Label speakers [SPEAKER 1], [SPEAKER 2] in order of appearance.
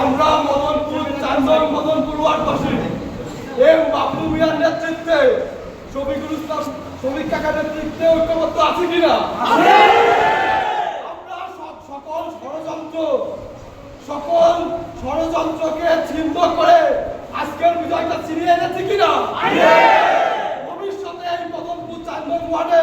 [SPEAKER 1] আমরা মদনপুর চার নং মদনপুর ওয়ার্ডবাসী। এম বাপু মিয়ার নেতৃত্বে শফিকুল ইসলাম শ্রমিক কাকার নেতৃত্বে ঐক্যবদ্ধ আছে কিনা? আমরা সকল ষড়যন্ত্র, সকল ষড়যন্ত্রকে ছিন্ন করে আজকের বিজয়টা ছিনিয়ে এনেছি কিনা? ভবিষ্যতে এই মদনপুর চার নং ওয়ার্ডে